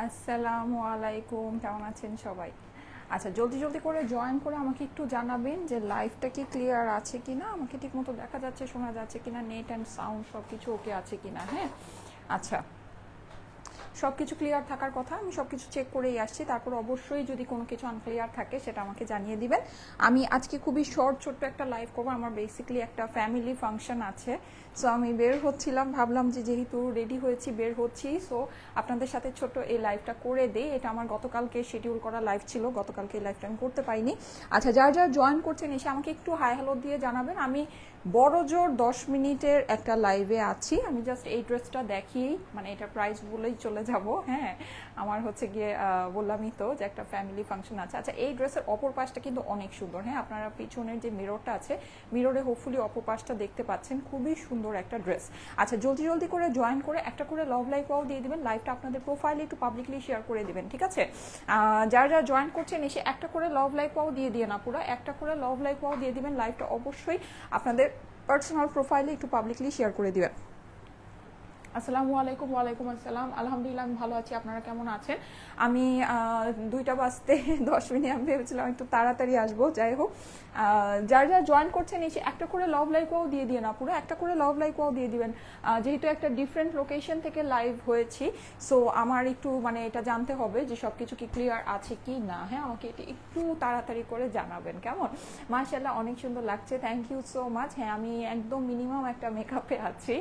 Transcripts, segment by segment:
আসসালামু আলাইকুম, কেমন আছেন সবাই? আচ্ছা জলদি জলদি করে জয়েন করে আমাকে একটু জানাবেন যে লাইভটা কি ক্লিয়ার আছে কি না আমাকে ঠিক মতো দেখা যাচ্ছে, শোনা যাচ্ছে কি না নেট অ্যান্ড সাউন্ড সব কিছু ওকে আছে কি না হ্যাঁ? আচ্ছা সব কিছু ক্লিয়ার থাকার কথা। আমি সব কিছু চেক করেই আসছি। তারপর অবশ্যই যদি কোনো কিছু আনক্লিয়ার থাকে, সেটা আমাকে জানিয়ে দিবেন। আমি আজকে খুবই শর্ট ছোট্ট একটা লাইভ করব। আমার বেসিক্যালি একটা ফ্যামিলি ফাংশন আছে। সো আমি বের হচ্ছিলাম। ভাবলাম যে যেহেতু রেডি হয়েছি, বের হচ্ছি। সো আপনাদের সাথে ছোট এই লাইভটা করে দেই। এটা আমার গতকালকে শিডিউল করা লাইভ ছিল। গতকালকে এই লাইভটা আমি করতে পারিনি। আচ্ছা যার যার জয়েন করছেন, এসে আমাকে একটু হাই হ্যালো দিয়ে জানাবেন। আমি বড় জোর দশ মিনিটের একটা লাইভে আছি। আমি জাস্ট এই ড্রেসটা দেখি মানে এটা প্রাইস বলেই চলে যাব হ্যাঁ। আমার হচ্ছে গিয়ে বললামই তো যে একটা ফ্যামিলি ফাংশন আছে। আচ্ছা এই ড্রেসের অপর পাশটা কিন্তু অনেক সুন্দর হ্যাঁ। আপনারা পিছনের যে মিররটা আছে মিররে হোপফুলি অপর পাশটা দেখতে পাচ্ছেন। খুবই সুন্দর একটা ড্রেস আচ্ছা জলদি জলদি করে জয়েন করে একটা করে লভ লাইক ওয়াও দিয়ে দিবেন। লাইভটা আপনাদের প্রোফাইলে একটু পাবলিকলি শেয়ার করে দেবেন, ঠিক আছে? যারা যারা জয়েন করছেন, এসে একটা করে লভ লাইক ওয়াও দিয়ে দিয়ে না পুরো একটা করে লভ লাইক ওয়াও দিয়ে দিবেন। লাইভটা অবশ্যই আপনাদের পার্সোনাল প্রোফাইলে একটু পাবলিকলি শেয়ার করে দিবেন। আসসালামু আলাইকুম, ওয়ালাইকুম আসসালাম। আলহামদুলিল্লাহ আমি ভালো আছি, আপনারা কেমন আছেন? আমি দুইটা বাজতে দশ মিনিট, আমি ভেবেছিলাম একটু তাড়াতাড়ি আসব, যাই হোক। যারা যারা জয়েন করছেন এসে একটা করে লভ লাইকও দিয়ে দিয়ে না পুরো একটা করে লভ লাইকও দিয়ে দিবেন। যেহেতু একটা ডিফারেন্ট লোকেশন থেকে লাইভ হয়েছি সো আমার একটু মানে এটা জানতে হবে যে সব কিছু কি ক্লিয়ার আছে কি না। হ্যাঁ আমাকে এটা একটু তাড়াতাড়ি করে জানাবেন, কেমন? মাশাল্লাহ অনেক সুন্দর লাগছে থ্যাংক ইউ সো মাচ হ্যাঁ আমি একদম মিনিমাম একটা মেকআপে আছি।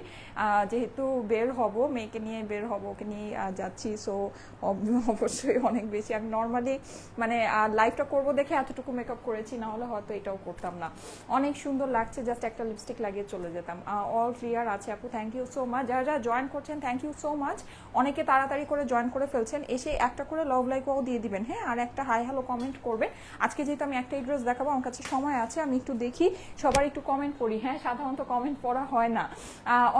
যেহেতু বের হব, মেয়েকে নিয়ে বের হব, ওকে নিয়ে যাচ্ছি। সো অবশ্যই অনেক বেশি। আমি নর্মালি মানে লাইভটা করব দেখে এতটুকু মেকআপ করেছি না হলে হয়তো এটাও করতাম না। অনেক সুন্দর লাগছে জাস্ট একটা লিপস্টিক লাগিয়ে চলে যেতাম। অল ক্লিয়ার আছে আপু থ্যাংক ইউ সো মাচ যারা যারা জয়েন করছেন থ্যাংক ইউ সো মাচ অনেকে তাড়াতাড়ি করে জয়েন করে ফেলছেন, এসে একটা করে লভ লাইকও দিয়ে দিবেন হ্যাঁ? আর একটা হাই হ্যালো কমেন্ট করবেন। আজকে যেহেতু আমি একটা ড্রেস দেখাবো, আমার কাছে সময় আছে, আমি একটু দেখি, সবার একটু কমেন্ট পড়ি হ্যাঁ? সাধারণত কমেন্ট পড়া হয় না।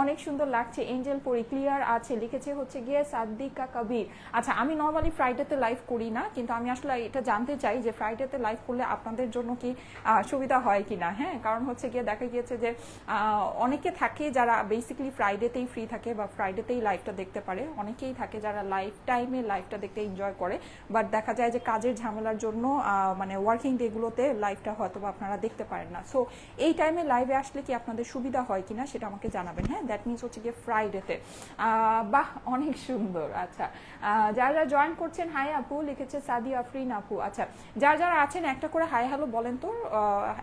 অনেক সুন্দর লাগছে এঞ্জেল পড়ি ক্লিয়ার আছে, লিখেছে হচ্ছে গিয়ে সাদ্দিকা কবির। আচ্ছা আমি নর্মালি ফ্রাইডেতে লাইভ করি না, কিন্তু আমি আসলে এটা জানতে চাই যে ফ্রাইডেতে লাইভ করলে আপনাদের জন্য কি সুবিধা হয় কি না হ্যাঁ কারণ হচ্ছে গিয়ে দেখা গিয়েছে যে অনেকে থাকে যারা বেসিক্যালি ফ্রাইডেতেই ফ্রি থাকে বা ফ্রাইডেতেই লাইভটা দেখতে পারে। অনেকেই থাকে যারা লাইফ টাইমে লাইভটা দেখতে এনজয় করে। বাট দেখা যায় যে কাজের ঝামেলার জন্য মানে ওয়ার্কিং ডেগুলোতে লাইভটা হয়তো আপনারা দেখতে পারেন না। সো এই টাইমে লাইভে আসলে কি আপনাদের সুবিধা হয় কিনা সেটা আমাকে জানাবেন। হ্যাঁ দ্যাট মিনস হচ্ছে গিয়ে ফ্রাইডেতে বাহ, অনেক সুন্দর আচ্ছা। যারা যারা জয়েন করছেন হাই আপু, লিখেছে সাদি আফরিন আপু। আচ্ছা যারা যারা আছেন, একটা করে হাই হ্যালো বলেন তো।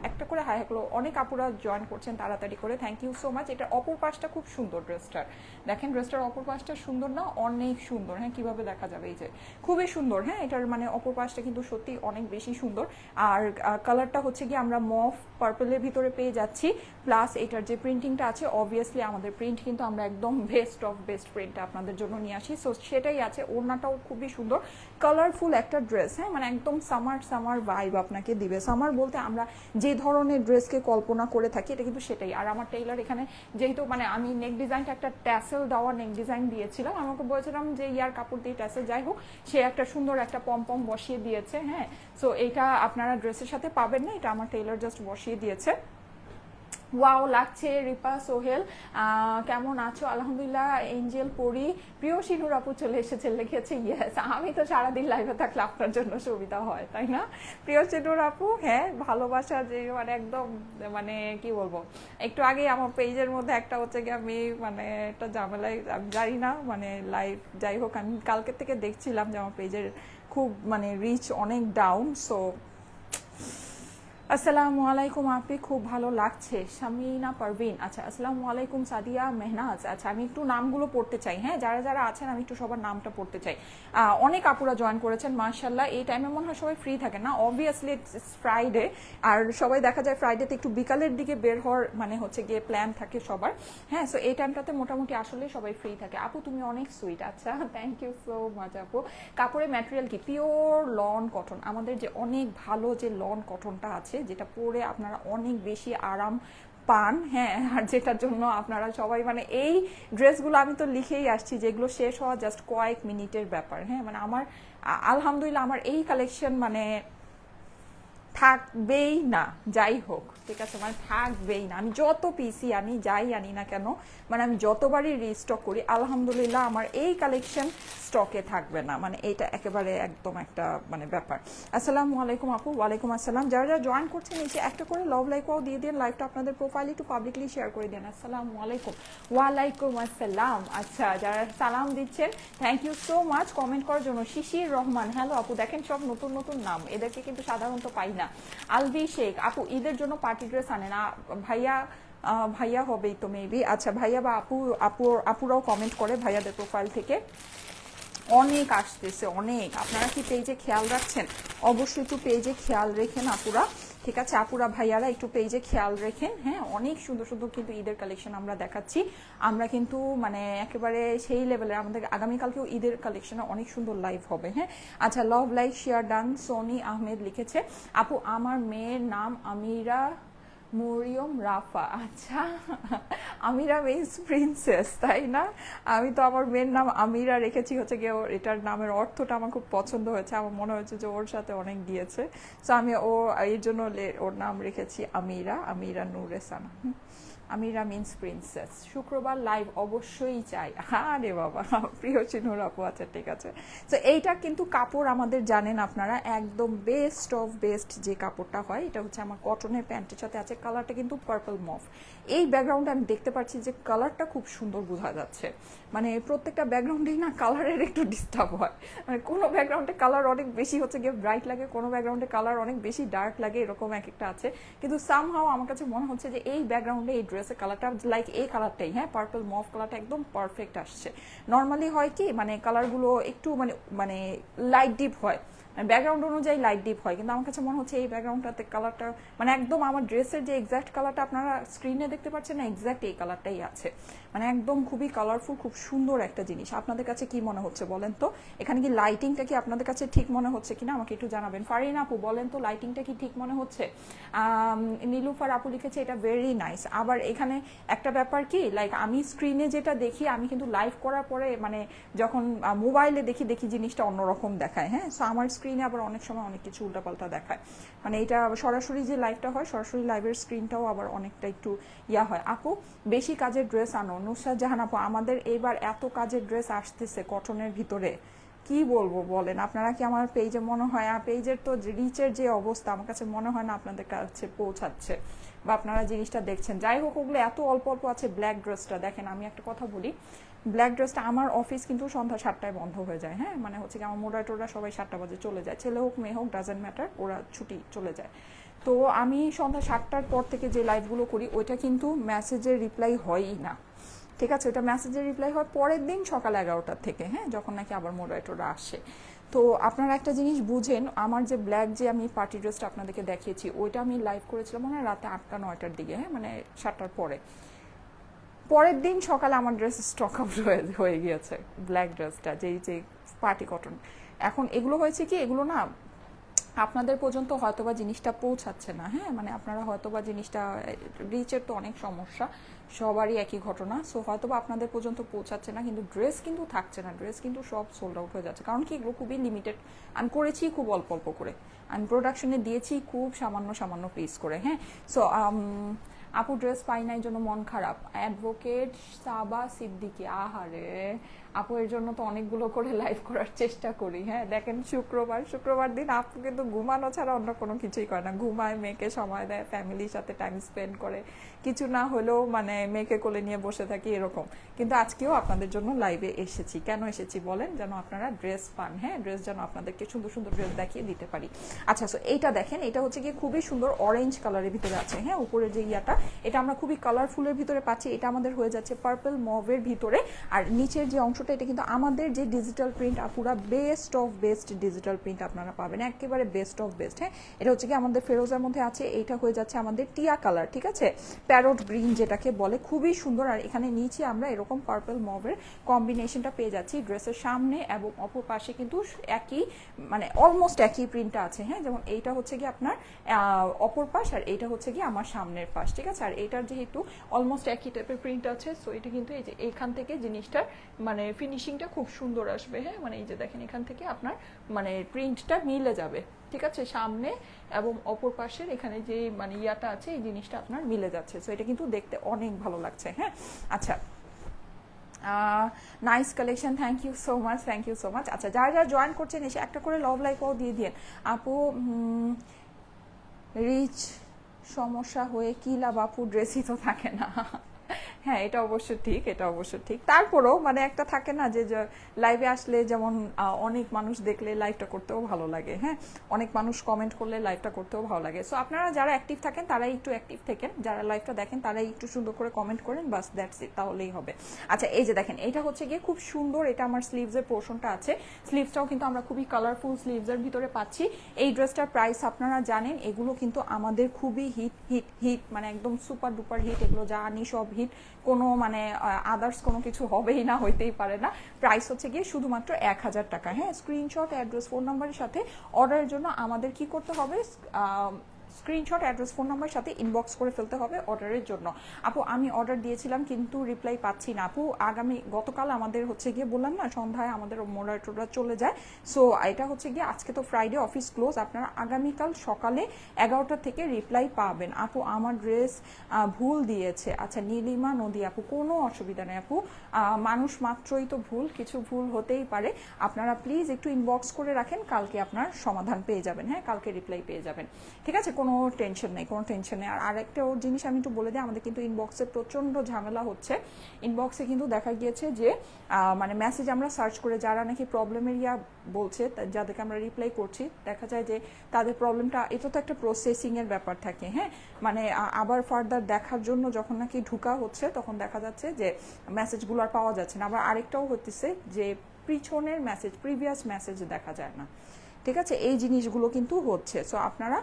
একটা করে হাই হ্যালো অনেক আপুরা জয়েন করছেন তাড়াতাড়ি করে। থ্যাংক ইউ সো মাচ এটা অপর পাশটা খুব সুন্দর ড্রেসটার দেখেন ড্রেসটার অপর পাশটা সুন্দর না? অনেক সুন্দর। হ্যাঁ কীভাবে দেখা যাবে? এই যে, খুবই সুন্দর। হ্যাঁ এটার মানে অপর পাশটা কিন্তু সত্যি অনেক বেশি সুন্দর। আর কালারটা হচ্ছে কি আমরা মফ পার্পলের ভিতরে পেয়ে যাচ্ছি। প্লাস এটার যে প্রিন্টিংটা আছে অবভিয়াসলি আমাদের প্রিন্ট কিন্তু আমরা একদম বেস্ট অফ বেস্ট প্রিন্টটা আপনাদের জন্য নিয়ে আসি। সো সেটাই আছে। ওড়নাটাও খুবই সুন্দর। কালারফুল একটা ড্রেস হ্যাঁ? মানে একদম সামার সামার ভাইব আপনাকে দিবে। সামার বলতে আমরা যে ধরনের ড্রেসকে কল্পনা করে থাকি, এটা কিন্তু সেটাই। আর আমার টেইলার এখানে যেহেতু মানে আমি নেক ডিজাইনটা একটা ট্যাসেল দেওয়া নেক ডিজাইন দিয়েছিলাম। আমাকে বলেছিলাম যে, ইয়ার কাপড় দিয়ে ট্যাসেল যাই হোক, সে একটা সুন্দর একটা পম পম বসিয়ে দিয়েছে। হ্যাঁ? সো এইটা আপনারা ড্রেসের সাথে পাবেন না। এটা আমার টেইলার জাস্ট বসিয়ে দিয়েছে। ওয়াও লাগছে রিপা সোহেল। কেমন আছো? আলহামদুলিল্লাহ এঞ্জেল পরি প্রিয় সিনুর আপু চলে এসেছে, লিখেছে ইয়েস আমি তো সারাদিন লাইভে থাকলে আপনার জন্য সুবিধা হয়, তাই না? প্রিয় সিনুর আপু হ্যাঁ ভালোবাসা যে মানে একদম মানে কি বলব? একটু আগে আমার পেজের মধ্যে একটা হচ্ছে গিয়ে আমি মানে একটা ঝামেলায় জানি না মানে লাইভ যাই হোক, আমি কালকে থেকে দেখছিলাম যে আমার পেজের খুব মানে রিচ অনেক ডাউন সো আসসালামু আলাইকুম আপনি, খুব ভালো লাগছে। শামিনা পারভিন আচ্ছা আসসালামু আলাইকুম সাদিয়া মেহনাজ আচ্ছা আমি একটু নামগুলো পড়তে চাই হ্যাঁ? যারা যারা আছেন, আমি একটু সবার নামটা পড়তে চাই। অনেক আপুরা জয়েন করেছেন মার্শাল্লাহ এই টাইমে মনে হয় সবাই ফ্রি থাকে না? অবভিয়াসলি ইটস ফ্রাইডে আর সবাই দেখা যায় ফ্রাইডেতে একটু বিকালের দিকে বের হওয়ার মানে হচ্ছে গিয়ে প্ল্যান থাকে সবার হ্যাঁ? সো এই টাইমটাতে মোটামুটি আসলে সবাই ফ্রি থাকে। আপু, তুমি অনেক সুইট আচ্ছা থ্যাংক ইউ সো মাচ আপু। কাপড়ের ম্যাটেরিয়াল কি? পিওর লন কটন আমাদের যে অনেক ভালো যে লন কটনটা আছে যেটা পরে আপনারা অনেক বেশি আরাম পান হ্যাঁ আর যেটার জন্য আপনারা সবাই মানে এই ড্রেসগুলো আমি তো লিখেই আসছি যেগুলো শেষ হওয়া জাস্ট কয়েক মিনিটের ব্যাপার হ্যাঁ মানে আমার আলহামদুলিল্লাহ আমার এই কালেকশন মানে থাকবেই না, যাই হোক, ঠিক আছে মানে থাকবেই না, আমি যত পিসি আনি, যাই আনি না কেন মানে আমি যতবারই রিস্টক করি, আলহামদুলিল্লাহ আমার এই কালেকশন স্টকে থাকবে না। মানে এটা একেবারে একদম একটা মানে ব্যাপার। আসসালামু আলাইকুম আপু ওয়ালাইকুম আসসালাম। যারা যারা জয়েন করছেন নিচে একটা করে লভ লাইকও দিয়ে দিন লাইভটা আপনাদের প্রোফাইলে একটু পাবলিকলি শেয়ার করে দেন। আসসালামু আলাইকুম। ওয়ালাইকুম আসসালাম। আচ্ছা যারা সালাম দিচ্ছেন thank you so much comment করার জন্য শিশির রহমান। হ্যালো আপু দেখেন সব নতুন নতুন নাম। এদেরকে কিন্তু সাধারণত পাই না। আলভি শেখ আপু ঈদের জন্য পার্টি ড্রেস আনেন। আ, ভাইয়া ভাইয়া হবেই তো মেবি আচ্ছা ভাইয়া বা আপু আপু আপুরাও কমেন্ট করে ভাইয়াদের প্রোফাইল থেকে। অনেক আসতেছে, অনেক। আপনারা কি পেজে খেয়াল রাখছেন? অবশ্যই একটু পেজে খেয়াল রেখেন আপুরা। ঠিক আছে, আপুরা ভাইয়ারা একটু পেজে খেয়াল রেখেন হ্যাঁ? অনেক সুন্দর সুন্দর কিন্তু ঈদের কালেকশন আমরা দেখাচ্ছি। আমরা কিন্তু মানে একেবারে সেই লেভেলের আমাদের আগামীকালকেও ঈদের কালেকশনে অনেক সুন্দর লাইভ হবে হ্যাঁ? আচ্ছা love like share done Soni Ahmed লিখেছে, আপু, আমার মেয়ের নাম আমিরা মরিয়ম, রাফা। আচ্ছা আমিরা মিন্স প্রিন্সেস তাই না? আমি তো আমার মেয়ের নাম আমিরা রেখেছি, হচ্ছে গিয়ে ওর এটার নামের অর্থটা আমার খুব পছন্দ হয়েছে। আমার মনে হয়েছে যে ওর সাথে অনেক গিয়েছে। তো আমি ও, এর জন্য ওর নাম রেখেছি Amira Amira নুরেসানা। Amira means princess. শুক্রবার লাইভ অবশ্যই চাই। আরে বাবা, প্রিয় চিনুর আপু আচ্ছা ঠিক আছে। তো এইটা কিন্তু কাপড় আমাদের জানেন আপনারা, একদম বেস্ট অফ বেস্ট যে কাপড়টা হয়, এটা হচ্ছে আমার কটনের প্যান্টের সাথে আছে কালারটা কিন্তু পার্পল মফ এই ব্যাকগ্রাউন্ডে আমি দেখতে পাচ্ছি যে কালারটা খুব সুন্দর বোঝা যাচ্ছে। মানে প্রত্যেকটা ব্যাকগ্রাউন্ডেই না কালারের একটু ডিস্টার্ব হয়। মানে কোনো ব্যাকগ্রাউন্ডে কালার অনেক বেশি হচ্ছে, গিয়ে ব্রাইট লাগে, কোনো ব্যাকগ্রাউন্ডে কালার অনেক বেশি ডার্ক লাগে, এরকম এক একটা আছে। কিন্তু সামহাও আমার কাছে মনে হচ্ছে যে এই ব্যাকগ্রাউন্ডে এই ড্রেসের কালারটা লাইক এই কালারটাই হ্যাঁ? পার্পল মফ কালারটা একদম পারফেক্ট আসছে। নর্মালি হয় কি মানে কালারগুলো একটু মানে মানে লাইট ডিপ হয়। ব্যাকগ্রাউন্ড অনুযায়ী লাইট ডিপ হয়। কিন্তু আমার কাছে মনে হচ্ছে এই ব্যাকগ্রাউন্ডটাতে কালারটা মানে একদম আমার ড্রেসের যে এক্সাক্ট কালারটা আপনারা স্ক্রিনে দেখতে পাচ্ছেন না এক্সাক্ট এই কালারটাই আছে। মানে একদম খুবই কালারফুল খুব সুন্দর একটা জিনিস। আপনাদের কাছে কি মনে হচ্ছে বলেন তো? এখানে কি লাইটিংটা কি আপনাদের কাছে ঠিক মনে হচ্ছে কিনা? আমাকে একটু জানাবেন। ফারিন আপু, বলেন তো লাইটিংটা কি ঠিক মনে হচ্ছে? নীলুফার আপু লিখেছে এটা ভেরি নাইস আবার এখানে একটা ব্যাপার কি লাইক আমি স্ক্রিনে যেটা দেখি, আমি কিন্তু লাইভ করার পরে মানে যখন মোবাইলে দেখি দেখি জিনিসটা অন্যরকম দেখায় হ্যাঁ? সো আমার স্ক্রিনে আবার অনেক সময় অনেক কিছু উল্টাপাল্টা দেখায়। মানে এটা সরাসরি যে লাইভটা হয়, সরাসরি লাইভের স্ক্রিনটাও আবার অনেকটা একটু ইয়া হয়। আপু, বেশি কাজের ড্রেস আনো। নুসরাত জাহান আপু, আমাদের এবার এত কাজের ড্রেস আসতেছে কটনের ভিতরে। কি বলব বলেন? আপনারা কি আমার পেজে মনে হয় আর পেজের তো রিচের যে অবস্থা, আমার কাছে মনে হয় না আপনাদের কাছে পৌঁছাচ্ছে বা আপনারা জিনিসটা দেখছেন। যাই হোক, ওগুলো এত অল্প অল্প আছে ব্ল্যাক ড্রেসটা দেখেন, আমি একটা কথা বলি। ব্ল্যাক ড্রেসটা আমার অফিস কিন্তু সন্ধ্যা সাতটায় বন্ধ হয়ে যায় হ্যাঁ? মানে হচ্ছে কি আমার মোডাটোরা সবাই সাতটা বাজে চলে যায়। ছেলে হোক, মেয়ে হোক ডাজেন্ট ম্যাটার ওরা ছুটি চলে যায়। তো আমি সন্ধ্যা সাতটার পর থেকে যে লাইভগুলো করি, ওইটা কিন্তু মেসেজের রিপ্লাই হয়ই না। ঠিক আছে? ওটা মেসেজের রিপ্লাই হয় পরের দিন সকাল এগারোটার থেকে হ্যাঁ? যখন নাকি আবার মোডারেটররা আসে। তো আপনারা একটা জিনিস বুঝেন, আমার যে ব্ল্যাক যে আমি পার্টি ড্রেসটা আপনাদেরকে দেখিয়েছি, ওইটা আমি লাইভ করেছিলাম মানে রাতে আটটা, নয়টার দিকে হ্যাঁ? মানে সাতটার পরে। পরের দিন সকালে আমার ড্রেস স্টক আউট হয়ে হয়ে গিয়েছে। ব্ল্যাক ড্রেসটা যেই যে পার্টি কটন এখন এগুলো হয়েছে কি, এগুলো না আপনাদের পর্যন্ত হয়তোবা জিনিসটা পৌঁছাচ্ছে না হ্যাঁ? মানে আপনারা হয়তোবা জিনিসটা রিচের তো অনেক সমস্যা, সবারই একই ঘটনা। সো হয়তোবা আপনাদের পর্যন্ত পৌঁছাচ্ছে না, কিন্তু ড্রেস কিন্তু থাকছে না। ড্রেস কিন্তু সব সোল্ড আউট হয়ে যাচ্ছে। কারণ কি, এগুলো খুবই লিমিটেড আমি করেছি খুব অল্প অল্প করে। আমি প্রোডাকশনে দিয়েছি খুব সামান্য সামান্য পিস করে হ্যাঁ? সো আপু ড্রেস পাই নাই জন্য মন খারাপ। অ্যাডভোকেট সাবা সিদ্দিকি আহারে। আপু, এর জন্য তো অনেকগুলো করে লাইভ করার চেষ্টা করি। হ্যাঁ দেখেন শুক্রবার শুক্রবার দিন আপু কিন্তু ঘুমানো ছাড়া অন্য কোনো কিছুই করে না। ঘুমায়, মেয়েকে সময় দেয় ফ্যামিলির সাথে টাইম স্পেন্ড করে। কিছু না হলেও মানে মেয়েকে কোলে নিয়ে বসে থাকি এরকম। কিন্তু আজকেও আপনাদের জন্য লাইভে এসেছি। কেন এসেছি বলেন? যেন আপনারা ড্রেস পান। হ্যাঁ ড্রেস যেন আপনাদেরকে সুন্দর সুন্দর ড্রেস দেখিয়ে দিতে পারি। আচ্ছা সো এইটা দেখেন, এটা হচ্ছে কি খুবই সুন্দর অরেঞ্জ কালারের ভিতরে আছে। হ্যাঁ উপরের যে ইয়াটা, এটা আমরা খুবই কালারফুলের ভিতরে পাচ্ছি। এটা আমাদের হয়ে যাচ্ছে পার্পল মভের ভিতরে। আর নিচের যে অংশটা, এটা কিন্তু আমাদের যে ডিজিটাল প্রিন্ট পুরা best of best digital print আপনারা পাবেন, একেবারে বেস্ট অফ বেস্ট হ্যাঁ? এটা হচ্ছে কি আমাদের ফেরোজার মধ্যে আছে, এইটা হয়ে যাচ্ছে আমাদের টিয়া কালার ঠিক আছে? প্যারোট গ্রিন যেটাকে বলে, খুবই সুন্দর, আর এখানে নিচে আমরা এরকম পার্পল মভের কম্বিনেশনটা পেয়ে যাচ্ছি ড্রেসের সামনে এবং অপর পাশে কিন্তু একই মানে অলমোস্ট একই প্রিন্টটা আছে হ্যাঁ? যেমন এইটা হচ্ছে কি আপনার অপর পাশ, আর এইটা হচ্ছে কি আমার সামনের পাশ, ঠিক আছে? আর এইটার যেহেতু অলমোস্ট একই টাইপের প্রিন্ট আছে সো এটা কিন্তু এই যে এখান থেকে জিনিসটার মানে ফিনিশিংটা খুব সুন্দর আসবে হ্যাঁ? মানে এই যে দেখেন, এখান থেকে আপনার মানে প্রিন্টটা মিলে যাবে, ঠিক আছে? সামনে এবং অপর পাশের এখানে যে মানে ইয়াটা আছে, এই জিনিসটা আপনার মিলে যাচ্ছে। সো এটা কিন্তু দেখতে অনেক ভালো লাগছে হ্যাঁ? আচ্ছা। Nice collection thank you so much thank you so much আচ্ছা যারা যারা জয়েন করছেন, এসে একটা করে লভ লাইকও দিয়ে দিন আপু রিচ সমস্যা হয়ে কি লাভ? আপু ড্রেসই তো থাকে না। হ্যাঁ এটা অবশ্য ঠিক, এটা অবশ্য ঠিক। তারপরেও মানে একটা থাকে না যে লাইভে আসলে যেমন অনেক মানুষ দেখলে লাইভটা করতেও ভালো লাগে হ্যাঁ? অনেক মানুষ কমেন্ট করলে লাইভটা করতেও ভালো লাগে। সো আপনারা যারা অ্যাক্টিভ থাকেন, তারাই একটু অ্যাক্টিভ থাকেন। যারা লাইভটা দেখেন, তারাই একটু সুন্দর করে কমেন্ট করেন, বাস দ্যাটস ইট তাহলেই হবে। আচ্ছা এই যে দেখেন, এটা হচ্ছে গিয়ে খুব সুন্দর, এটা আমার স্লিভসের পোর্শনটা আছে। স্লিভসটাও কিন্তু আমরা খুবই কালারফুল স্লিভসের ভিতরে পাচ্ছি। এই ড্রেসটার প্রাইস আপনারা জানেন, এগুলো কিন্তু আমাদের খুবই হিট হিট হিট মানে একদম সুপার ডুপার হিট এগুলো যা আনি সব হিট কোনো মানে আদার্স কোনো কিছু হবেই না, হইতেই পারে না। প্রাইস হচ্ছে গিয়ে শুধুমাত্র এক হাজার টাকা। হ্যাঁ স্ক্রিনশট অ্যাড্রেস ফোন নাম্বারের সাথে অর্ডারের জন্য আমাদের কি করতে হবে? স্ক্রিনশট, অ্যাড্রেস, ফোন নাম্বার সাথে ইনবক্স করে ফেলতে হবে অর্ডারের জন্য। আপু, আমি অর্ডার দিয়েছিলাম, কিন্তু রিপ্লাই পাচ্ছি না। আপু, আগামী গতকাল আমাদের হচ্ছে গিয়ে বললাম না, সন্ধ্যায় আমাদের মোডারেটররা চলে যায়। সো এটা হচ্ছে গিয়ে আজকে তো ফ্রাইডে অফিস ক্লোজ আপনারা আগামীকাল সকালে এগারোটা থেকে রিপ্লাই পাবেন। আপু, আমার ড্রেস ভুল দিয়েছে। আচ্ছা নীলিমা, নদী আপু, কোনো অসুবিধা নেই আপু। মানুষ মাত্রই তো ভুল, কিছু ভুল হতেই পারে। আপনারা প্লিজ একটু ইনবক্স করে রাখেন, কালকে আপনার সমাধান পেয়ে যাবেন। হ্যাঁ কালকে রিপ্লাই পেয়ে যাবেন। ঠিক আছে, কোনো টেনশন নেই, কোনো টেনশন নেই। আর আরেকটা ওর জিনিস আমি একটু বলে দিই, আমাদের কিন্তু ইনবক্সে প্রচণ্ড ঝামেলা হচ্ছে। ইনবক্সে কিন্তু দেখা গিয়েছে যে মানে মেসেজ আমরা সার্চ করে যারা নাকি প্রবলেমের ইয়া বলছে যাদেরকে আমরা রিপ্লাই করছি, দেখা যায় যে তাদের প্রবলেমটা এটা তো একটা প্রসেসিংয়ের ব্যাপার থাকে হ্যাঁ? মানে আবার ফার্দার দেখার জন্য যখন নাকি ঢুকা হচ্ছে, তখন দেখা যাচ্ছে যে মেসেজগুলো আর পাওয়া যাচ্ছে না। আবার আরেকটাও হতেছে যে পিছনের মেসেজ প্রিভিয়াস মেসেজ দেখা যায় না। ঠিক আছে? এই জিনিসগুলো কিন্তু হচ্ছে। সো আপনারা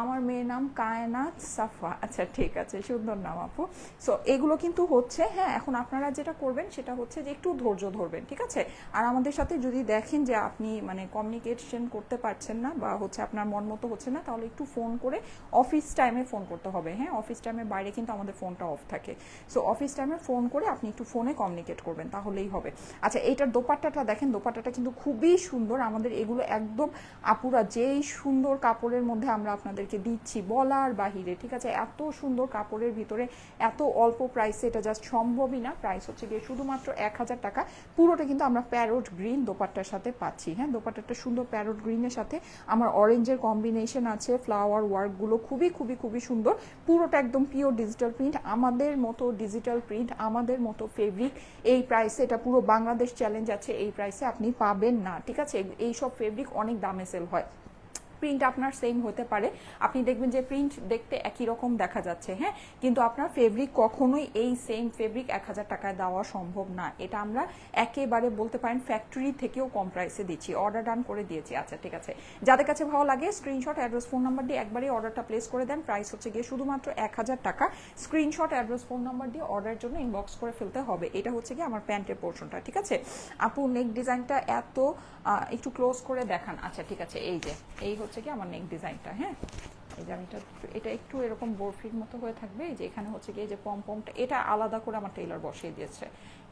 আমার মেয়ের নাম কায়নাত সাফা। আচ্ছা ঠিক আছে, সুন্দর নাম আপু। সো এগুলো কিন্তু হচ্ছে হ্যাঁ এখন আপনারা যেটা করবেন সেটা হচ্ছে যে একটু ধৈর্য ধরবেন, ঠিক আছে? আর আমাদের সাথে যদি দেখেন যে আপনি মানে কমিউনিকেশন করতে পারছেন না বা হচ্ছে আপনার মন মতো হচ্ছে না, তাহলে একটু ফোন করে অফিস টাইমে ফোন করতে হবে হ্যাঁ? অফিস টাইমের বাইরে কিন্তু আমাদের ফোনটা অফ থাকে। সো অফিস টাইমে ফোন করে আপনি একটু ফোনে কমিউনিকেট করবেন, তাহলেই হবে। আচ্ছা এইটার দোপাট্টাটা দেখেন, দোপাট্টাটা কিন্তু খুবই সুন্দর। আমাদের এগুলো একদম আপুরা যেই সুন্দর কাপড়ের মধ্যে আমরা আপনাদেরকে দিচ্ছি বলার বাহিরে, ঠিক আছে? এত সুন্দর কাপড়ের ভিতরে, এত অল্প প্রাইসে এটা জাস্ট সম্ভবই না। প্রাইস হচ্ছে গিয়ে শুধুমাত্র এক হাজার টাকা। পুরোটা কিন্তু আমরা প্যারোট গ্রিন দোপাট্টার সাথে পাচ্ছি হ্যাঁ? দোপাট্টাটা সুন্দর প্যারোট গ্রিনের সাথে। আমার অরেঞ্জের কম্বিনেশন আছে ফ্লাওয়ার ওয়ার্কগুলো খুবই খুবই খুবই সুন্দর। পুরোটা একদম পিওর ডিজিটাল প্রিন্ট আমাদের মতো ডিজিটাল প্রিন্ট আমাদের মতো ফেব্রিক এই প্রাইসে এটা পুরো বাংলাদেশ চ্যালেঞ্জ আছে, এই প্রাইসে আপনি পাবেন না, ঠিক আছে? এই সব ফেব্রিক অনেক দামে সেল হয়। প্রিন্ট আপনার সেম হতে পারে। আপনি দেখবেন যে প্রিন্ট দেখতে একই রকম দেখা যাচ্ছে হ্যাঁ? কিন্তু আপনার ফেব্রিক কখনোই এই সেম ফেব্রিক এক হাজার টাকায় দেওয়া সম্ভব না। এটা আমরা একেবারে বলতে পারেন ফ্যাক্টরি থেকেও কম প্রাইসে দিচ্ছি। অর্ডার ডান করে দিয়েছি। আচ্ছা ঠিক আছে। যাদের কাছে ভালো লাগে স্ক্রিনশট অ্যাড্রেস ফোন নাম্বার দিয়ে একবারই অর্ডারটা প্লেস করে দেন। প্রাইস হচ্ছে গিয়ে শুধুমাত্র এক হাজার টাকা। স্ক্রিনশট অ্যাড্রেস ফোন নাম্বার দিয়ে অর্ডারের জন্য ইনবক্স করে ফেলতে হবে। এটা হচ্ছে গিয়ে আমার প্যান্টের পোর্শনটা ঠিক আছে? আপু নেক ডিজাইনটা এত একটু ক্লোজ করে দেখান। আচ্ছা ঠিক আছে। এই যে, এই হচ্ছে কি আমার নেক ডিজাইনটা হ্যাঁ? এই যে আমি এটা এটা একটু এরকম বরফির মতো হয়ে থাকবে। এই যে এখানে হচ্ছে গিয়ে যে পম পমটা, এটা আলাদা করে আমার টেইলার বসিয়ে দিয়েছে।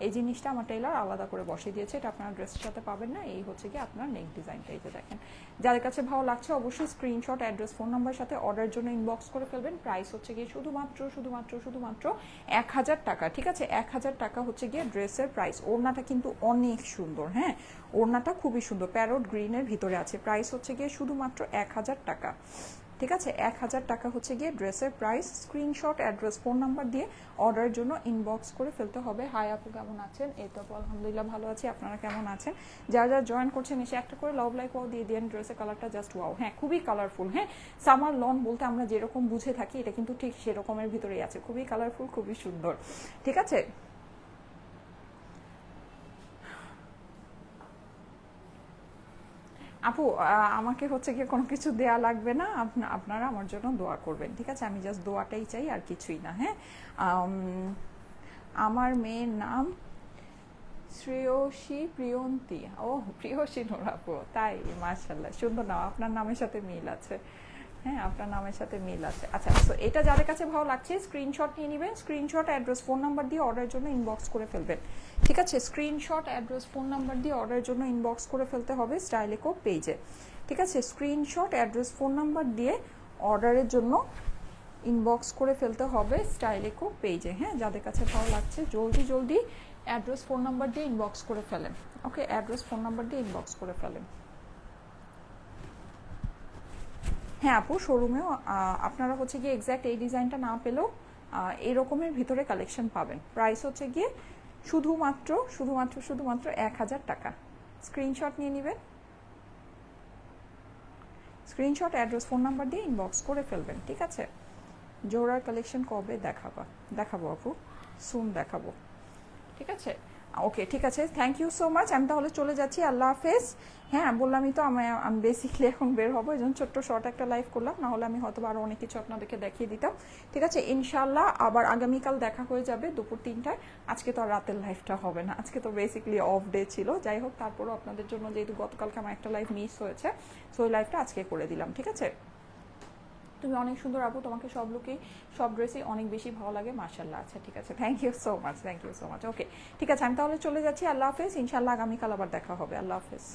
এই জিনিসটা আমার টেইলার আলাদা করে বসিয়ে দিয়েছে। এটা আপনার ড্রেসের সাথে পাবেন না। এই হচ্ছে কি আপনার নেক ডিজাইনটা এই যে দেখেন। যাদের কাছে ভালো লাগছে অবশ্যই স্ক্রিনশট অ্যাড্রেস ফোন নাম্বার সাথে অর্ডার জন্য ইনবক্স করে ফেলবেন। প্রাইস হচ্ছে গিয়ে শুধুমাত্র শুধুমাত্র শুধুমাত্র এক হাজার টাকা, ঠিক আছে? এক হাজার টাকা হচ্ছে গিয়ে ড্রেসের প্রাইস ওড়নাটা কিন্তু অনেক সুন্দর হ্যাঁ? ওড়নাটা খুবই সুন্দর প্যারোট গ্রিনের ভিতরে আছে। প্রাইস হচ্ছে গিয়ে শুধুমাত্র এক হাজার টাকা। ঠিক আছে? এক হাজার টাকা হচ্ছে গিয়ে ড্রেসের price screenshot address phone number দিয়ে অর্ডারের জন্য ইনবক্স করে ফেলতে হবে। হাই আপু, কেমন আছেন? এই তো আলহামদুলিল্লাহ ভালো আছি। আপনারা কেমন আছেন? যারা যারা জয়েন করছেন, এসে একটা করে লাভ লাইক দিয়ে দিন ড্রেসের কালারটা জাস্ট ওয়াও হ্যাঁ খুবই কালারফুল হ্যাঁ? সামার লন বলতে আমরা যেরকম বুঝে থাকি, এটা কিন্তু ঠিক সেরকমের ভিতরেই আছে। খুবই কালারফুল খুবই সুন্দর। ঠিক আছে? আপু আমাকে হচ্ছে গিয়ে কোনো কিছু দেয়া লাগবে না। আপনারা আমার জন্য দোয়া করবেন, ঠিক আছে? আমি জাস্ট দোয়াটাই চাই আর কিছুই না হ্যাঁ? আমার মেয়ের নাম শ্রেয়সী প্রিয়ন্তী। ও প্রিয়সী নোরাপু, তাই মার্শাল্লাহ সুন্দর নাম, আপনার নামের সাথে মিল আছে। হ্যাঁ আপনার নামের সাথে মিল আছে। আচ্ছা তো এটা যাদের কাছে ভালো লাগছে স্ক্রিনশট নিয়ে নেবেন। স্ক্রিনশট অ্যাড্রেস ফোন নাম্বার দিয়ে অর্ডারের জন্য ইনবক্স করে ফেলবেন। ঠিক আছে? স্ক্রিনশট অ্যাড্রেস ফোন নাম্বার দিয়ে অর্ডারের জন্য ইনবক্স করে ফেলতে হবে স্টাইলেকো পেজে ঠিক আছে? স্ক্রিনশট অ্যাড্রেস ফোন নাম্বার দিয়ে অর্ডারের জন্য ইনবক্স করে ফেলতে হবে স্টাইলেকো পেজে হ্যাঁ যাদের কাছে ভালো লাগছে, জলদি জলদি অ্যাড্রেস ফোন নাম্বার দিয়ে ইনবক্স করে ফেলেন। ওকে অ্যাড্রেস ফোন নাম্বার দিয়ে ইনবক্স করে ফেলেন। হ্যাঁ আপু শোরুমেও আপনারা হচ্ছে গিয়ে এক্স্যাক্ট এই ডিজাইনটা না পেলেও এরকমের ভিতরে কালেকশন পাবেন। প্রাইস হচ্ছে গিয়ে শুধুমাত্র শুধুমাত্র শুধুমাত্র এক হাজার টাকা। স্ক্রিনশট নিয়ে নেবেন। স্ক্রিনশট অ্যাড্রেস ফোন নাম্বার দিয়ে ইনবক্স করে ফেলবেন, ঠিক আছে? জোড়ার কালেকশন কবে দেখাবা, দেখাবো আপু সুন দেখাবো, ঠিক আছে? ওকে ঠিক আছে। থ্যাংক ইউ সো মাচ আমি তাহলে চলে যাচ্ছি। আল্লাহ হাফেজ। হ্যাঁ বললামই তো আমি আমি বেসিকলি এখন বের হব। এই জন্য ছোট্ট শর্ট একটা লাইভ করলাম। না হলে আমি হয়তো আরও অনেক কিছু আপনাদেরকে দেখিয়ে দিতাম। ঠিক আছে? ইনশাল্লাহ আবার আগামীকাল দেখা হয়ে যাবে দুপুর তিনটায়। আজকে তো আর রাতের লাইভটা হবে না। আজকে তো বেসিকলি অফ ডে ছিল। যাই হোক, তারপরও আপনাদের জন্য যেহেতু গতকালকে আমার একটা লাইভ মিস হয়েছে সো ওই লাইভটা আজকে করে দিলাম। ঠিক আছে? তুমি অনেক সুন্দর আপু, তোমাকে সব লুকেই সব ড্রেসই অনেক বেশি ভালো লাগে মার্শাল্লাহ আচ্ছা ঠিক আছে। Thank you so much thank you so much okay ঠিক আছে, আমি তাহলে চলে যাচ্ছি। আল্লাহ হাফেজ। ইনশাল্লাহ আগামীকাল আবার দেখা হবে। আল্লাহ হাফেজ।